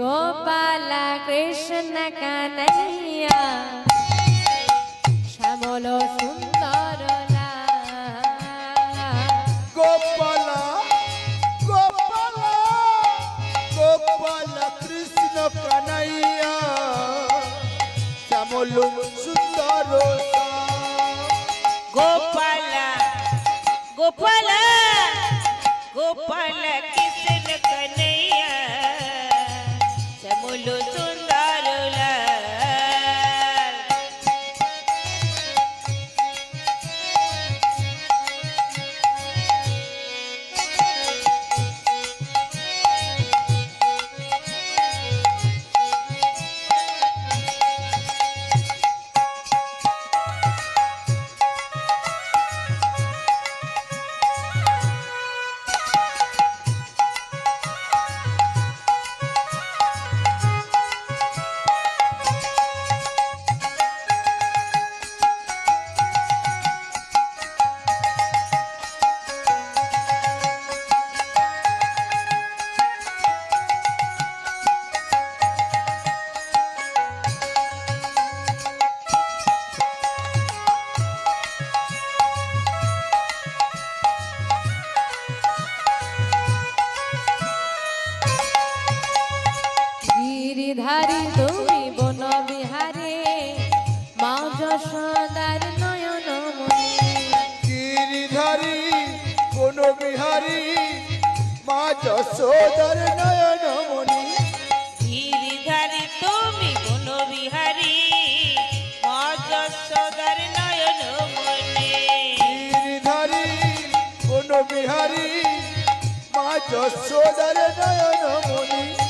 গোপাল কৃষ্ণ কানাইয়া। শ্যামল সুন্দর গোপাল গোপাল গোপাল কৃষ্ণ কানাইয়া। শ্যামল সুন্দর গোপাল গোপাল গোপাল কৃষ্ণ গিরিধারী তুমি বন বিহারে মা যশোদার নয়ন মনি গিরিধারী কোন বিহারী মা যশোদর নয়ন মণি। গিরিধারী তুমি গুণ বিহারী মজসোদার নয়ন মনে গিরিধারী কোন বিহারী মা যশোদর নয়ন মণি।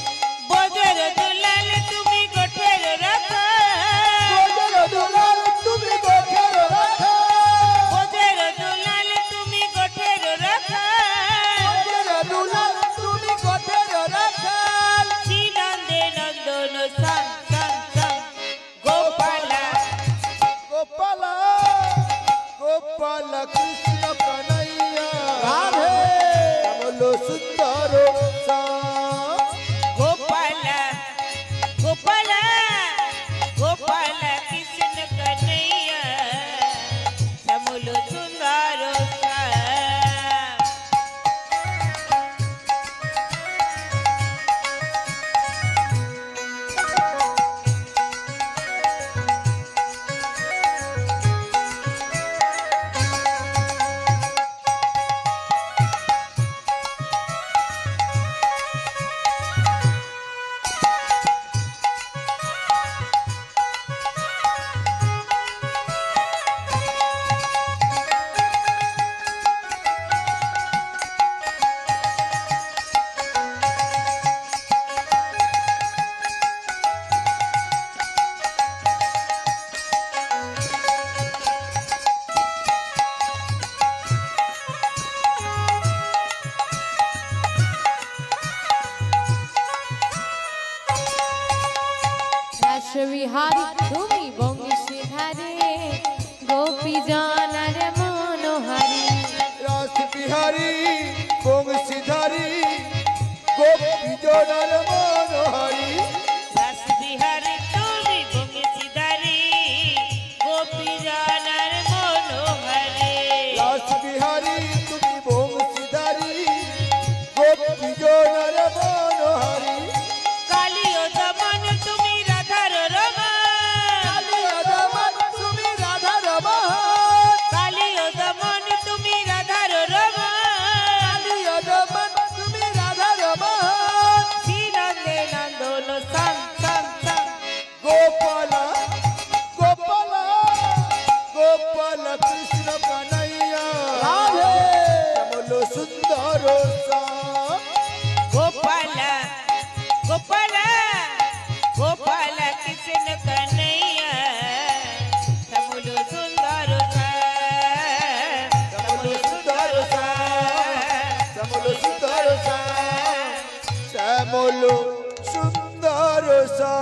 রাসবিহারী তুমি বংশীধারে গোপী জনার ভরসা। গোপাল গোপাল গোপাল কৃষ্ণ কানাইয়া তমুলো সুন্দর তমুলো সুন্দর তমুলো সুন্দর তমুলো সুন্দর সা।